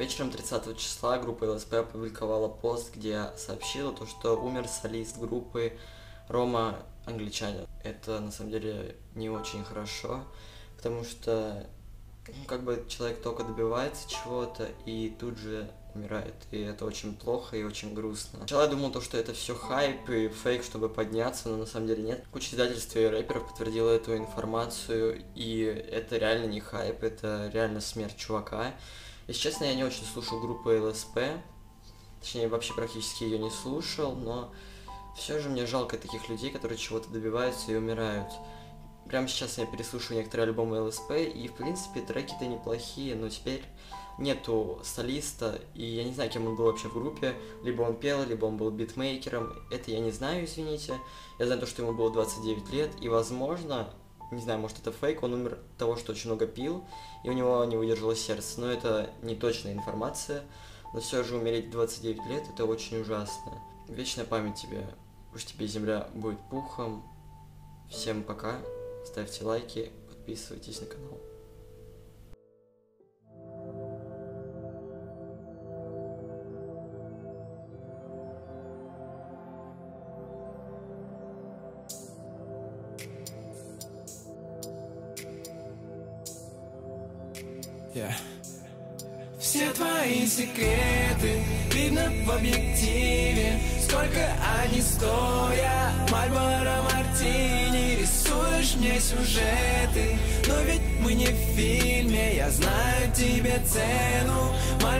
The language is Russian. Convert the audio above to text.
Вечером 30 числа группа ЛСП опубликовала пост, где сообщила то, что умер солист группы Рома Англичанин. Это на самом деле не очень хорошо, потому что ну, как бы человек только добивается чего-то и тут же умирает. И это очень плохо и очень грустно. Сначала я думал, то, что это все хайп и фейк, чтобы подняться, но на самом деле нет. Куча издательств и рэперов подтвердила эту информацию, и это реально не хайп, это реально смерть чувака. Если честно, я не очень слушал группу ЛСП, точнее, вообще практически ее не слушал, но все же мне жалко таких людей, которые чего-то добиваются и умирают. Прямо сейчас я переслушиваю некоторые альбомы ЛСП, и, в принципе, треки-то неплохие, но теперь нету солиста, и я не знаю, кем он был вообще в группе. Либо он пел, либо он был битмейкером. Это я не знаю, извините. Я знаю то, что ему было 29 лет, и, возможно, не знаю, может это фейк, он умер от того, что очень много пил, и у него не выдержало сердце. Но это не точная информация. Но все же умереть в 29 лет это очень ужасно. Вечная память тебе. Пусть тебе земля будет пухом. Всем пока. Ставьте лайки, подписывайтесь на канал. Все твои секреты видно в объективе. Сколько они стоят? Мальборо Мартини Рисуешь мне сюжеты. Но ведь мы не в фильме Я знаю тебе цену. Мальборо